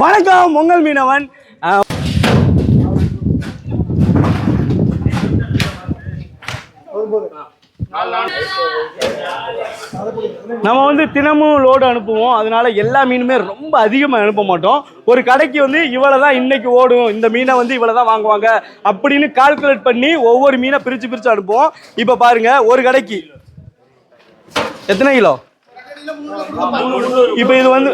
வணக்கம் பொங்கல் மீனவன். நம்ம வந்து தினமும் லோடு அனுப்புவோம். அதனால எல்லா மீனுமே ரொம்ப அதிகமாக அனுப்ப மாட்டோம். ஒரு கடைக்கு வந்து இவ்வளோ தான் இன்னைக்கு ஓடும் இந்த மீனை வந்து இவ்வளோ தான் வாங்குவாங்க அப்படின்னு கால்குலேட் பண்ணி ஒவ்வொரு மீனை பிரித்து பிரித்து அனுப்புவோம். இப்போ பாருங்க ஒரு கடைக்கு. எத்தனை கிலோ? இப்போ இது வந்து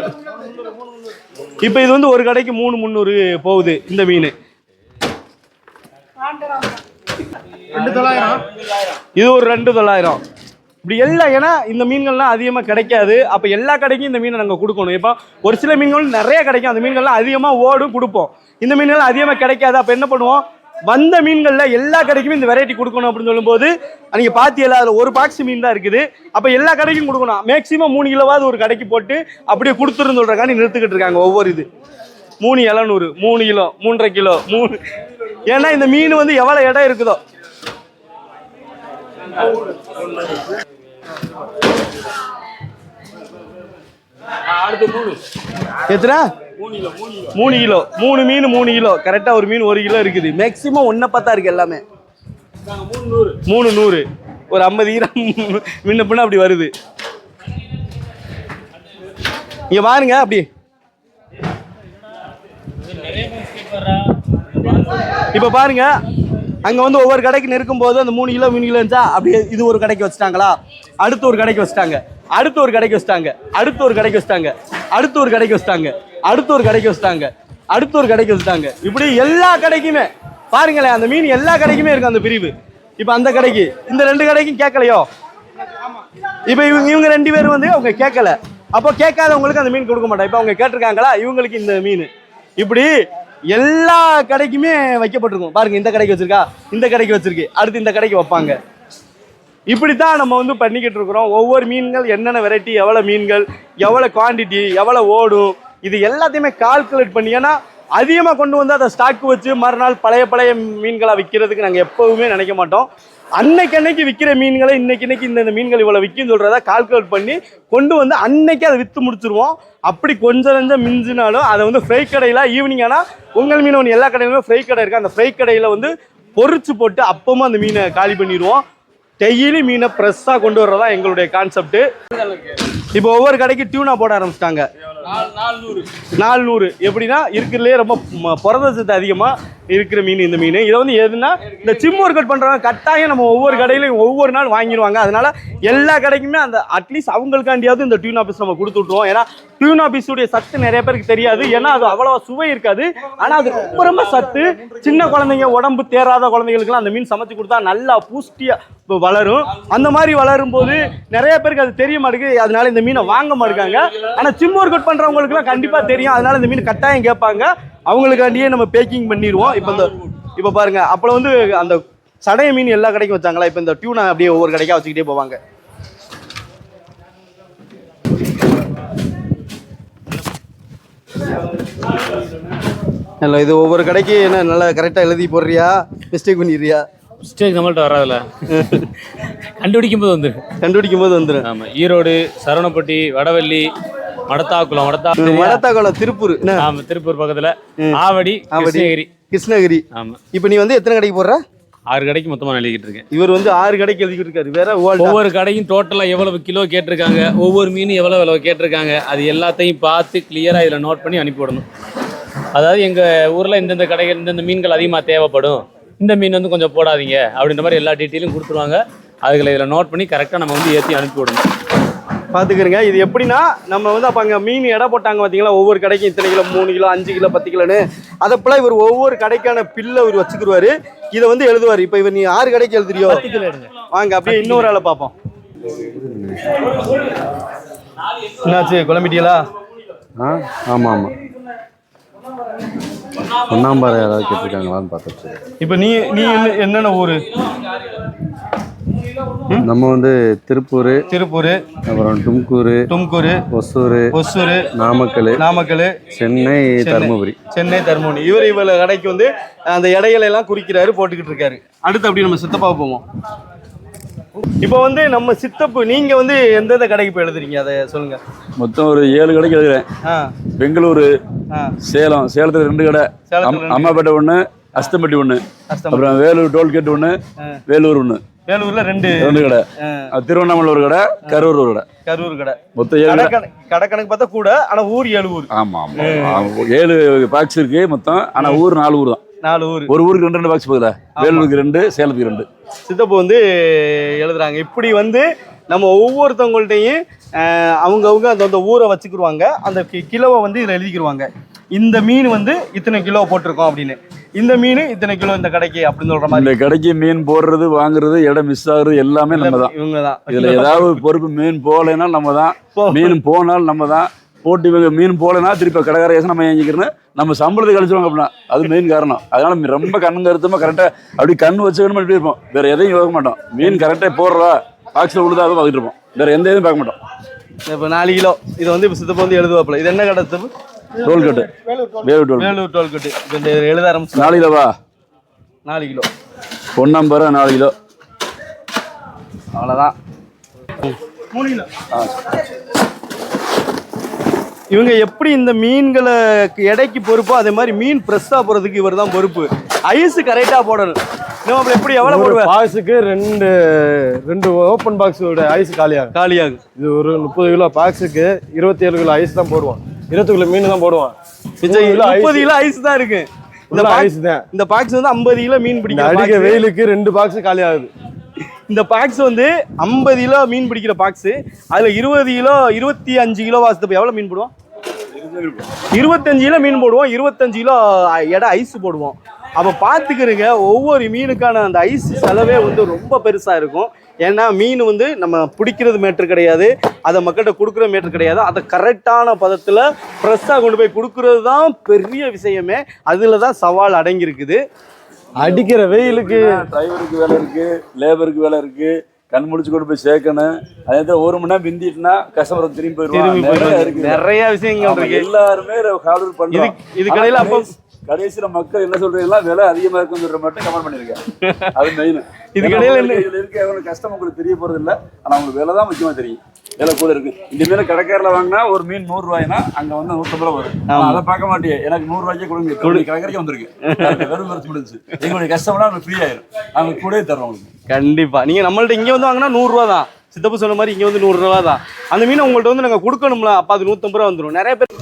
இப்போ இது வந்து ஒரு கடைக்கு மூணு முந்நூறு போகுது இந்த மீன். இது ஒரு ரெண்டு தொள்ளாயிரம். இப்படி எல்லாம் ஏன்னா இந்த மீன்கள்லாம் அதிகமாக கிடைக்காது. அப்போ எல்லா கடைக்கும் இந்த மீனை நாங்கள் கொடுக்கணும். இப்போ ஒரு சில மீன்கள் நிறைய கிடைக்கும். அந்த மீன்கள்லாம் அதிகமாக ஓடும் கொடுப்போம். இந்த மீன்கள் அதிகமாக கிடைக்காது. அப்போ என்ன பண்ணுவோம்? வந்த மீன்களில் எல்லா கடைக்குமே இந்த வெரைட்டி கொடுக்கணும் அப்படின்னு சொல்லும்போது நீங்கள் பார்த்தீங்களா அதில் ஒரு பாக்ஸ் மீன் தான் இருக்குது. அப்போ எல்லா கடைக்கும் கொடுக்கணும். மேக்ஸிமம் மூணு கிலோவாவது ஒரு கடைக்கு போட்டு அப்படியே கொடுத்துருன்னு சொல்கிறக்காண்டி நிறுத்துக்கிட்டு இருக்காங்க ஒவ்வொரு இது. மூணு இளநூறு மூணு கிலோ மூன்றரை கிலோ மூணு. ஏன்னா இந்த மீன் வந்து எவ்வளோ இடம் இருக்குதோ. எத்தனை? மூணு கிலோ மூணு மீன் மூணு கிலோ. கரெக்டாக ஒரு மீன் ஒரு கிலோ இருக்குது. மேக்ஸிமம் ஒன்றை பத்தா இருக்கு எல்லாமே. மூணு நூறு. ஒரு ஐம்பது ஈரம் முன்ன பின்ன அப்படி வருது. இங்க பாருங்க அப்படி. இப்போ பாருங்க அங்க வந்து ஒவ்வொரு கடைக்கு நெருக்கும் போது அந்த மூணு கிலோ மூணு கிலோ இருந்துச்சா அப்படியே இது ஒரு கடைக்கு வச்சுட்டாங்களா? அடுத்து ஒரு கடைக்கு வச்சுட்டாங்க. அடுத்து ஒரு கடைக்கு வச்சுட்டாங்க. அடுத்து ஒரு கடைக்கு வச்சுட்டாங்க. அடுத்து ஒரு கடைக்கு வச்சுட்டாங்க. அடுத்து ஒரு கடைக்கு வச்சுட்டாங்க. அடுத்து ஒரு கடைக்கு வச்சுட்டாங்க. இப்படி எல்லா கடைக்குமே பாருங்களேன் அந்த மீன் எல்லா கடைக்குமே இருக்கு அந்த பிரிவு. இப்போ அந்த கடைக்கு இந்த ரெண்டு கடைக்கும் கேட்கலையோ? இப்போ இவங்க இவங்க ரெண்டு பேரும் வந்து அவங்க கேட்கல. அப்போ கேட்காதவங்களுக்கு அந்த மீன் கொடுக்க மாட்டாங்க இப்போ அவங்க கேட்டிருக்காங்களா? இவங்களுக்கு இந்த மீன். இப்படி எல்லா கடைக்குமே வைக்கப்பட்டிருக்கும். பாருங்க இந்த கடைக்கு வச்சிருக்கா? இந்த கடைக்கு வச்சிருக்கு. அடுத்து இந்த கடைக்கு வைப்பாங்க. இப்படித்தான் நம்ம வந்து பண்ணிக்கிட்டு இருக்கிறோம். ஒவ்வொரு மீன்கள் என்னென்ன வெரைட்டி எவ்வளோ மீன்கள் எவ்வளோ குவாண்டிட்டி எவ்வளோ ஓடும் இது எல்லாத்தையுமே கால்குலேட் பண்ணி ஏன்னா அதிகமாக கொண்டு வந்து அதை ஸ்டாக் வச்சு மறுநாள் பழைய பழைய மீன்களாக விற்கிறதுக்கு நாங்கள் எப்போவுமே நினைக்க மாட்டோம். அன்னைக்கு அன்னைக்கு விற்கிற மீன்களை இன்னைக்கு இன்னைக்கு இந்த மீன்கள் இவ்வளோ விற்கும் சொல்கிறத கால்குலேட் பண்ணி கொண்டு வந்து அன்னைக்கு அதை விற்று முடிச்சிருவோம். அப்படி கொஞ்சம் கொஞ்சம் மிஞ்சினாலும் அதை வந்து ஃப்ரை கடையில் ஈவினிங் ஆனால் உங்கள் மீன் ஒன்று எல்லா கடையிலுமே ஃப்ரை கடை இருக்குது அந்த ஃப்ரை கடையில் வந்து பொறிச்சு போட்டு அப்பவும் அந்த மீனை காலி பண்ணிடுவோம். டெய்லி மீனை ஃப்ரெஷ்ஷாக கொண்டு வர்றதா எங்களுடைய கான்செப்ட் இப்போ ஒவ்வொரு கடைக்கு டியூனா போட ஆரம்பிச்சிட்டாங்க. நாலு நூறு எப்படின்னா இருக்கிறதுலே ரொம்ப ம- புரத சத்து அதிகமாக இருக்கிற மீன் இந்த மீன். இதை வந்து எதுனா இந்த சிம் ஒர்க் அவுட் பண்ணுறவங்க கட்டாயம் நம்ம ஒவ்வொரு கடையிலையும் ஒவ்வொரு நாள் வாங்கிடுவாங்க. அதனால எல்லா கடைக்குமே அந்த அட்லீஸ்ட் அவங்களுக்காண்டியாவது இந்த டியூன் பீஸ் நம்ம கொடுத்து விட்ருவோம் ஏன்னா டியூன் பீஸுடைய சத்து நிறைய பேருக்கு தெரியாது. ஏன்னா அது அவ்வளோவா சுவை இருக்காது. ஆனால் அது ரொம்ப ரொம்ப சத்து. சின்ன குழந்தைங்க உடம்பு தேராத குழந்தைகளுக்குலாம் அந்த மீன் சமைச்சு கொடுத்தா நல்லா பூஸ்டியாக வளரும். அந்த மாதிரி வளரும் போது நிறைய பேருக்கு அது தெரிய மாட்டேங்குது. அதனால இந்த மீனை வாங்க மாட்டேங்காங்க. ஆனால் சிம் ஒர்க் அவுட் பண்ணுறவங்களுக்குலாம் கண்டிப்பாக தெரியும். அதனால இந்த மீன் கட்டாயம் கேட்பாங்க. அவங்களுக்காண்டியே நம்ம பேக்கிங் பண்ணிடுவோம். இப்போ இந்த இப்போ பாருங்க. அப்போ வந்து அந்த சடைய மீன் எல்லா கடைக்கும் வச்சாங்களா? இப்போ இந்த டியூனை அப்படியே ஒவ்வொரு கடைக்கா வச்சுக்கிட்டே போவாங்க. இல்லை இது ஒவ்வொரு கடைக்கு என்ன நல்லா கரெக்டாக எழுதி போடுறியா? மிஸ்டேக் பண்ணிடுறியா? மிஸ்டேக் நம்மள்ட்ட வராதுல்ல. கண்டுபிடிக்கும் போது வந்துரு கண்டுபிடிக்கும் போது வந்துடும் ஆமா ஈரோடு சரவணப்பட்டி வடவள்ளி மடத்தாக்குளம் மடத்தா மடத்தாக்குளம் திருப்பூர். ஆமா திருப்பூர் பக்கத்துல. ஆவடி. கிருஷ்ணகிரி. கிருஷ்ணகிரி. ஆமா. இப்போ நீ வந்து எத்தனை கடைக்கு போடுற? ஆறு கடைக்கு மொத்தமா எழுதிக்கிட்டு இருக்கேன். இவர் வந்து ஆறு கடைக்கு எழுதிக்கிட்டு இருக்காரு. வேற ஒவ்வொரு கடையும் டோட்டலா எவ்வளவு கிலோ கேட்டிருக்காங்க ஒவ்வொரு மீனும் எவ்வளவு விலை கேட்டிருக்காங்க அது எல்லாத்தையும் பார்த்து கிளியரா இதுல நோட் பண்ணி அனுப்பி விடணும். அதாவது எங்க ஊர்ல இந்தந்த கடைகள் இந்தந்த மீன்கள் அதிகமா தேவைப்படும். இந்த மீன் வந்து கொஞ்சம் போடாதீங்க அப்படின்ற மாதிரி எல்லா டீட்டெயிலும் கொடுத்துருவாங்க. அதுகளை இதில் நோட் பண்ணி கரெக்டாக நம்ம வந்து ஏற்றி அனுப்பி விடணும். பார்த்துக்கிறங்க இது எப்படின்னா நம்ம வந்து அப்போ அங்கே மீன் எடை போட்டாங்க பார்த்தீங்களா ஒவ்வொரு கடைக்கும் இத்தனை கிலோ மூணு கிலோ அஞ்சு கிலோ பத்து கிலோன்னு. அதை போல இவர் ஒவ்வொரு கடைக்கான பில்லை இவர் வச்சுக்கிருவாரு. இதை வந்து எழுதுவார். இப்போ இவர் நீ ஆறு கடைக்கு எழுதுறியோ? வாங்க அப்படியே இன்னொரு ஆளை பார்ப்போம். என்னாச்சு குழம்பிட்டீங்களா? ஆ ஆமாம் ஆமாம் ஒன்றாம்பாறை யாராவது கேட்டிருக்காங்களான்னு பார்த்துட்டு இப்போ நீ நீ என்ன- என்னென்ன ஊர்? நம்ம வந்து திருப்பூர் திருப்பூர் அப்புறம் தும்கூர் தும்கூர் ஒசூர் ஒசூர் நாமக்கல் நாமக்கல் சென்னை தருமபுரி. சென்னை தர்மபுரி. இவர் இவ்வளவு கடைக்கு வந்து அந்த எடைகளை எல்லாம் குறிக்கிறாரு போட்டுக்கிட்டு இருக்காரு. அடுத்து அப்படி நம்ம சித்தப்பா போவோம். இப்போ வந்து நம்ம சித்தப்பு நீங்க வந்து எந்தெந்த கடைக்கு போய் எழுதுறீங்க? அதை சொல்லுங்க. மொத்தம் ஒரு ஏழு கடைக்கு எழுதுறேன். பெங்களூரு சேலம் சேலத்தில் ரெண்டு கடை. அம்மாப்பேட்டை ஒன்று அஸ்தம்பட்டி ஒன்று அப்புறம் வேலூர் டோல்கேட் ஒன்று வேலூர் ஒன்று வேலூர்ல ரெண்டு. ரெண்டு கடை. திருவண்ணாமலை ஒரு கடை கரூர் ஒரு கடை. கரூர் கடை. மொத்தம் ஏழு கடை கணக்கு பார்த்தா கூட ஆனா ஊர் ஏழு ஊர். ஆமா ஆமா. ஏழு பாக்ஸ் இருக்கு மொத்தம் ஆனா ஊர் நாலு ஊர் தான். நாலு ஊர். ஒரு ஊருக்கு ரெண்டு ரெண்டு பாக்ஸ் போகுதா வேலூருக்கு ரெண்டு சேலத்துக்கு ரெண்டு. சித்தப்பு வந்து எழுதுறாங்க. இப்படி வந்து நம்ம ஒவ்வொருத்தவங்கள்ட்டையும் அவங்க அவங்க அந்த அந்த ஊரை வச்சுக்கிருவாங்க. அந்த கிலோவை வந்து இதில் எழுதிக்கிருவாங்க. இந்த மீன் வந்து இத்தனை கிலோ போட்டிருக்கோம் அப்படின்னு. இந்த மீன் இத்தனை கிலோ இந்த கடைக்கு அப்படின்னு சொல்ற மாதிரி. இந்த கடைக்கு மீன் போடுறது வாங்குறது இடம் மிஸ் ஆகுறது எல்லாமே நம்ம தான் இவங்க தான் இதுல ஏதாவது பொறுப்பு மீன் போகலைன்னா நம்ம தான். மீன் போனால் நம்ம தான் போட்டு இவங்க மீன் போகலைன்னா திருப்பி கடைக்கார ஏசம் நம்ம ஏங்கிக்கிறேன்னு நம்ம சம்பளத்தை கழிச்சிருவாங்க அப்படின்னா. அது மெயின் காரணம். அதனால ரொம்ப கண்ணு கருத்தமா கரெக்டாக அப்படி கண் வச்சுக்கணும் இப்படி இருப்போம். வேற எதையும் யோக மாட்டோம். மீன் கரெக்டாக போடுறா பாக்ஸில் விழுதா அதை பார்த்துட்டு இருப்போம். வேற எந்த இதுவும் பார்க்க மாட்டோம். இப்போ நாலு கிலோ. இது வந்து இப்போ சித்தப்பு வந்து எழுதுவாப்புல. இது என்ன கடை tollgate. Vellore toll Vellore tollgate. இப்போ எழுத ஆரம்பிச்சு நாலு கிலோவா? நாலு கிலோ. பொன்னம்பரை நாலு கிலோ. அவ்வளோதான் மூணு கிலோ. இவங்க எப்படி இந்த மீன்களை எடைக்கு பொறுப்போ அதே மாதிரி மீன் ஃப்ரெஷ்ஷாக போகிறதுக்கு இவர் தான் பொறுப்பு. ஐஸ் கரெக்டாக போடணும். நம்ம எப்படி எவ்வளோ ஒரு போடுவேன்? பாக்ஸுக்கு ரெண்டு ரெண்டு ஓப்பன் பாக்ஸோட ஐஸ் காலியாகும். காலியாகும். இது ஒரு முப்பது கிலோ பாக்ஸுக்கு இருபத்தி ஏழு கிலோ ஐஸ் தான் போடுவான் இருபத்தி கிலோ மீன் தான் போடுவான். ice. முப்பது கிலோ ஐஸ் தான் இருக்கு. இந்த பாக்ஸ் ஐஸ் தான். இந்த பாக்ஸ் வந்து ஐம்பது கிலோ மீன் இந்த பிடிக்கிற அடிக்க. வெயிலுக்கு ரெண்டு பாக்ஸ் காலி ஆகுது இந்த பாக்ஸ் வந்து ஐம்பது கிலோ மீன் பிடிக்கிற பாக்ஸ் அதுல இருபது கிலோ இருபத்தி அஞ்சு கிலோ வாசத்து எவ்வளவு மீன் போடுவோம்? இருபத்தஞ்சு கிலோ மீன் போடுவோம். இருபத்தஞ்சு கிலோ எடை ஐஸ் போடுவோம். அப்போ பார்த்துக்கிறங்க ஒவ்வொரு மீனுக்கான அந்த ஐஸ் செலவே வந்து ரொம்ப பெருசாக இருக்கும். ஏன்னா மீன் வந்து நம்ம பிடிக்கிறது மேட்ரு கிடையாது. அதை மக்கள்கிட்ட கொடுக்குற மேட்ரு கிடையாது. அதை கரெக்டான பதத்தில் ஃப்ரெஷ்ஷாக கொண்டு போய் கொடுக்குறது தான் பெரிய விஷயமே. அதில் தான் சவால் அடங்கியிருக்குது. அடிக்கிற வெயிலுக்கு. டிரைவருக்கு வேலை இருக்கு லேபருக்கு வேலை இருக்கு. கண் முடிச்சு கொண்டு போய் சேர்க்கணும். அதே தான் ஒரு மணி நேரம் பிந்திட்டுனா கஸ்டமர் திரும்பி திரும்பி போயிடுவாங்க. நிறைய விஷயங்கள் இருக்கு. எல்லாருமே ஹார்ட் பண்றோம் இது- இது கடையில அப்போ- கடைசியில மக்கள் என்ன சொல்றீங்களா விலை அதிகமா இருக்குன்னு சொல்ற மட்டும் கமெண்ட் பண்ணிருக்கேன் அது மெயின் இது கடையில இதுல இருக்க எவ்வளவு கஷ்டம் உங்களுக்கு தெரிய போறது இல்ல. ஆனா உங்களுக்கு விலை தான் முக்கியமா தெரியும். விலை கூட இருக்கு. இந்த மீன் கடைக்காரில் வாங்கினா ஒரு மீன் நூறு ரூபாய்னா அங்க வந்து நூற்றம்பது ரூபா வரும். அதை பார்க்க மாட்டியே எனக்கு நூறு ரூபாய்க்கே கொடுங்க. கடைக்காரிக்கு வந்திருக்கு. வெறும் வரைச்சு முடிஞ்சு எங்களுடைய கஷ்டம்னா நமக்கு ஃப்ரீ ஆயிரும். நாங்க கூட தரோம் உங்களுக்கு. கண்டிப்பா. நீங்க நம்மள்ட்ட இங்க வந்து வாங்கினா நூறுரூவா தான். சித்தப்பு சொன்ன மாதிரி இங்க வந்து நூறுரூவா தான். அந்த மீனை உங்கள்ட்ட வந்து நாங்க கொடுக்கணும்ல. அப்ப அது நூற்றம்பது ரூபா வந்துடும் நிறைய பேர்